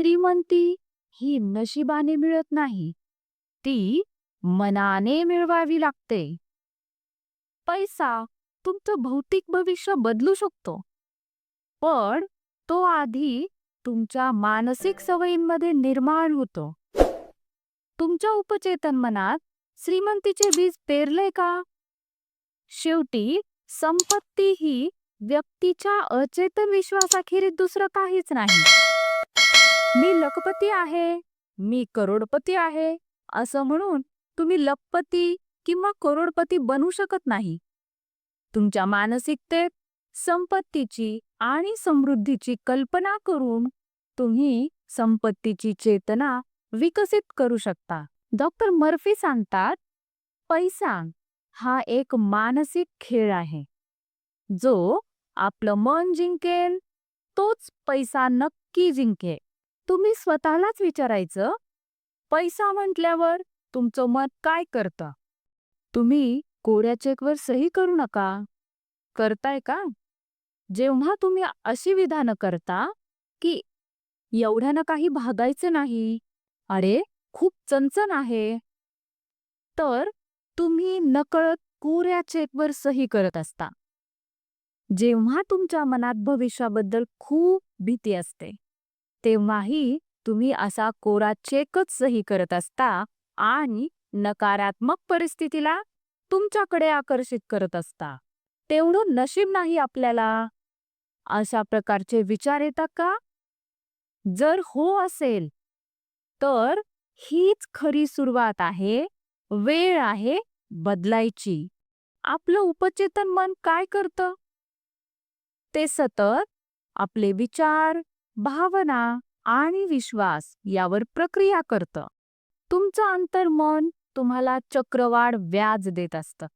श्रीमंती ही नशिबाने मिळत नाही. ती मनाने मिळवावी लागते. पैसा तुमचं भौतिक भविष्य बदलू शकतो. पण तो आधी तुमच्या मानसिक सवयींमध्ये निर्माण होतो. तुमच्या उपचेतन मनात श्रीमंतीचे बीज पेरले का? शेवटी संपत्ती ही व्यक्तीच्या अचेतन विश्वासाखेरीत दुसरं काहीच नाही. मी लखपती आहे मी करोडपती आहे असं म्हणून तुम्ही लखपती किंवा करोडपती बनू शकत नाही. तुमच्या मानसिकतेत संपत्तीची आणि समृद्धीची कल्पना करून तुम्ही संपत्तीची चेतना विकसित करू शकता. डॉक्टर मर्फी सांगतात पैसा हा एक मानसिक खेळ आहे. जो आपलं मन जिंकेल तोच पैसा नक्की जिंकेल. तुम्ही स्वतःलाच विचारायचं पैसा म्हटल्यावर तुमचं मत काय करतं? तुम्ही कोऱ्या चेकवर सही करू नका. करताय का? जेव्हा तुम्ही अशी विधानं करता की एवढ्यानं काही भागायचं नाही अरे खूप चणचण आहे. तर तुम्ही नकळत कोऱ्या चेकवर सही करत असता. जेव्हा तुमच्या मनात भविष्याबद्दल खूप भीती असते. तेव्हाही तुम्ही असा कोरा चेकच सही करत असता आणि नकारात्मक परिस्थितीला तुमच्याकडे आकर्षित करत असता. तेवढं नशीब नाही आपल्याला. अशा प्रकारचे विचार येतात का? जर हो असेल तर हीच खरी सुरुवात आहे वेळ आहे बदलायची. आपलं उपचेतन मन काय करतं? ते सतत आपले विचार भावना आणि विश्वास यावर प्रक्रिया करतं. तुमचं अंतर्मन तुम्हाला चक्रवाढ व्याज देत असतं.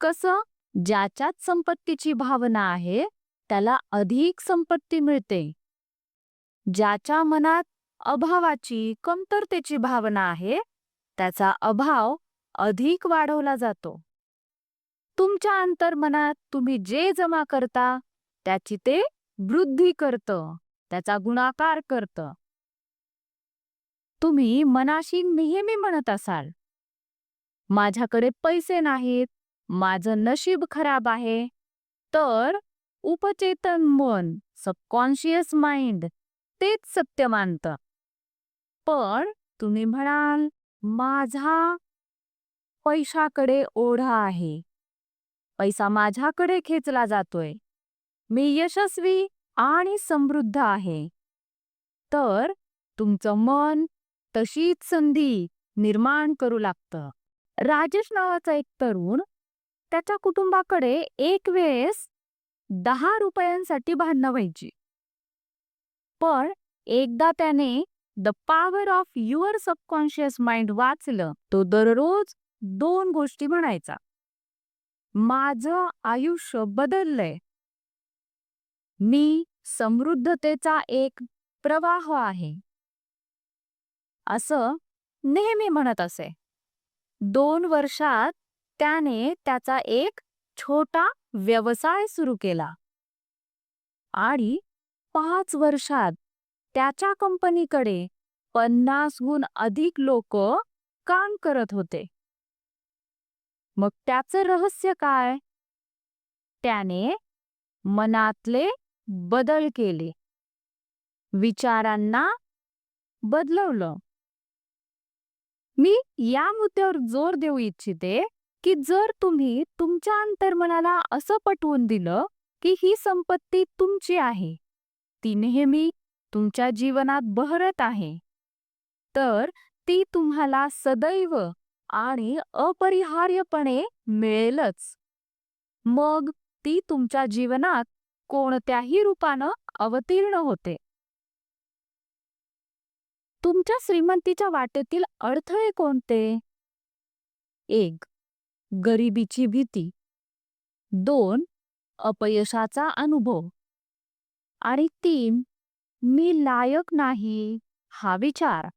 कसं? ज्याच्यात संपत्तीची भावना आहे त्याला अधिक संपत्ती मिळते. ज्याच्या मनात अभावाची कमतरतेची भावना आहे त्याचा अभाव अधिक वाढवला जातो. तुमच्या अंतर्मनात तुम्ही जे जमा करता त्याची ते वृद्धी करतं. त्याचा गुणाकार करतं. तुम्ही मनाशी नेहमी म्हणत असाल माझ्याकडे पैसे नाहीत माझं नशीब खराब आहे. तर उपचेतन मन सबकॉन्शियस माइंड तेच सत्य मानतं. पण तुम्ही म्हणाल माझा पैशाकडे ओढा आहे. पैसा माझ्याकडे खेचला जातोय. मी यशस्वी आणि समृद्ध आहे. तर तुमचं मन तशीच संधी निर्माण करू लागतं. राजेश नावाचा एक तरुण त्याच्या कुटुंबाकडे एक वेळेस दहा रुपयांसाठी भांडणं व्हायची. पण एकदा त्याने the power of your subconscious mind वाचलं तो दररोज दोन गोष्टी म्हणायचा. माझं आयुष्य बदललंय. मी समृद्धतेचा एक प्रवाह आहे. असं नेहमी म्हणत असे. दोन वर्षात त्याने त्याचा एक छोटा व्यवसाय सुरू केला. आणि पाच वर्षात त्याच्या कंपनीकडे पन्नासहून अधिक लोक काम करत होते. मग त्याचं रहस्य काय? त्याने मनातले बदल केले. विचारांना बदलवलं. मी या मुद्द्यावर जोर देऊ इच्छिते की जर तुम्ही तुमच्या अंतर्मनाला असं पटवून दिलं की ही संपत्ती तुमची आहे ती नेहमी तुमच्या जीवनात बहरत आहे तर ती तुम्हाला सदैव आणि अपरिहार्यपणे मिळेलच. मग ती तुमच्या जीवनात कोणत्याही रूपानं अवतीर्ण होते. तुमच्या श्रीमंतीच्या वाटेतील अडथळे कोणते? एक गरिबीची भीती. दोन अपयशाचा अनुभव. आणि तीन मी लायक नाही हा विचार.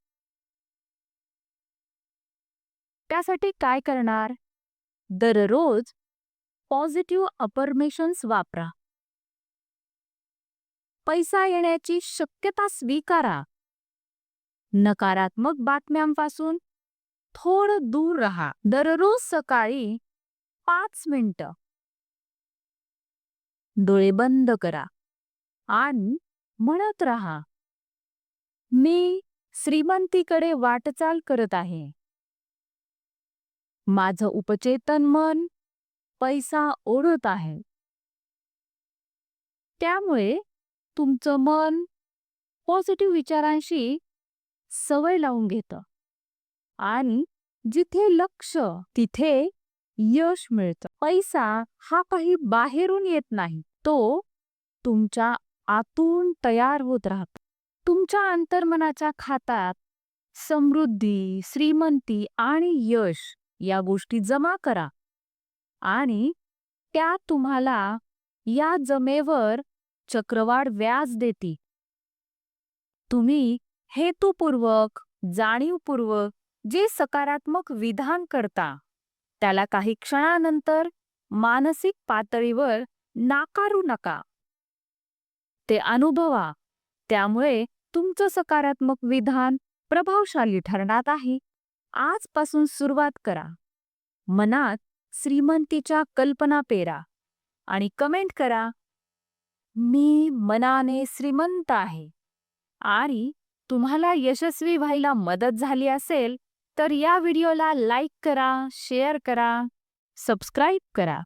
त्यासाठी काय करणार? दररोज पॉझिटिव्ह अपरमेशन्स वापरा. पैसा येण्याची शक्यता स्वीकारा. नकारात्मक बातम्यांपासून थोडं दूर राहा. दररोज सकाळी पाच मिनिटं. डोळे बंद करा आणि म्हणत राहा मी श्रीमंतीकडे वाटचाल करत आहे. माझं उपचेतन मन पैसा ओढत आहे. त्यामुळे तुमचं मन पॉझिटिव्ह विचारांशी सवय लावून घेतं. आणि जिथे लक्ष तिथे यश मिळतं. पैसा हा काही बाहेरून येत नाही. तो तुमच्या आतून तयार होत राहतो. तुमच्या अंतर्मनाच्या खात्यात समृद्धी श्रीमंती आणि यश या गोष्टी जमा करा. आणि त्या तुम्हाला या जमेवर चक्रवाढ व्याज देती. तुम्ही हेतुपूर्वक जाणीवपूर्वक जे सकारात्मक विधान करता त्याला काही क्षणानंतर मानसिक पातळीवर नाकारू नका. ते अनुभवा त्यामुळे तुमचं सकारात्मक विधान प्रभावशाली ठरणार आहे आजपासून सुरुवात करा. मनात श्रीमंतीच्या कल्पना पेरा आणि कमेंट करा मी मनाने श्रीमंत आहे. आणि तुम्हाला यशस्वी व्हायला मदत झाली असेल तर या व्हिडिओला लाईक करा शेअर करा सबस्क्राईब करा.